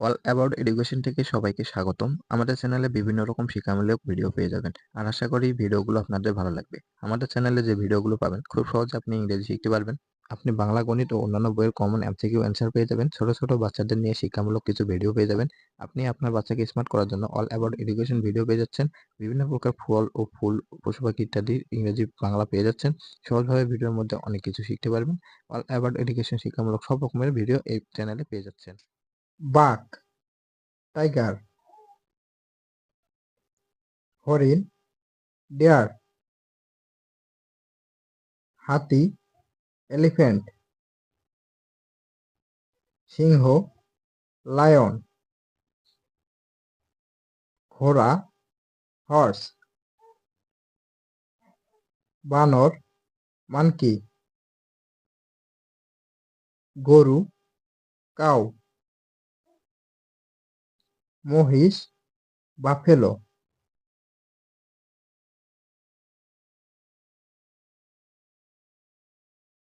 All about education থেকে সবাইকে স্বাগতম। আমাদের চ্যানেলে বিভিন্ন রকম শিক্ষামূলক ভিডিও পেয়ে যাবেন। আর আশা করি ভিডিওগুলো আপনাদের ভালো লাগবে। আমাদের চ্যানেলে যে ভিডিওগুলো পাবেন, খুব সহজে আপনি ইংরেজি শিখতে পারবেন। আপনি বাংলা, গণিত ও অন্যান্য বইয়ের কমন এমসিকিউ অ্যান্সার পেয়ে যাবেন। ছোট ছোট বাচ্চাদের নিয়ে শিক্ষামূলক কিছু ভিডিও পেয়ে যাবেন। আপনি আপনার বাচ্চাকে স্মার্ট করার জন্য অল অ্যাবাউট এডুকেশন ভিডিও পেয়ে যাচ্ছেন। বিভিন্ন প্রকার ফল ও ফুল, পশু পাখি ইত্যাদি ইংরেজি বাংলা পেয়ে যাচ্ছেন। সহজভাবে ভিডিওর মধ্যে অনেক কিছু শিখতে পারবেন। অল অ্যাবাউট এডুকেশন শিক্ষামূলক সব রকমের ভিডিও এই চ্যানেলে পেয়ে যাচ্ছেন। বাঘ টাইগার হরিণ ডিয়ার হাতি এলিফ্যান্ট সিংহ লায়ন ঘোড়া হর্স বানর মানকি গরু কাউ মহিষ বাফেলো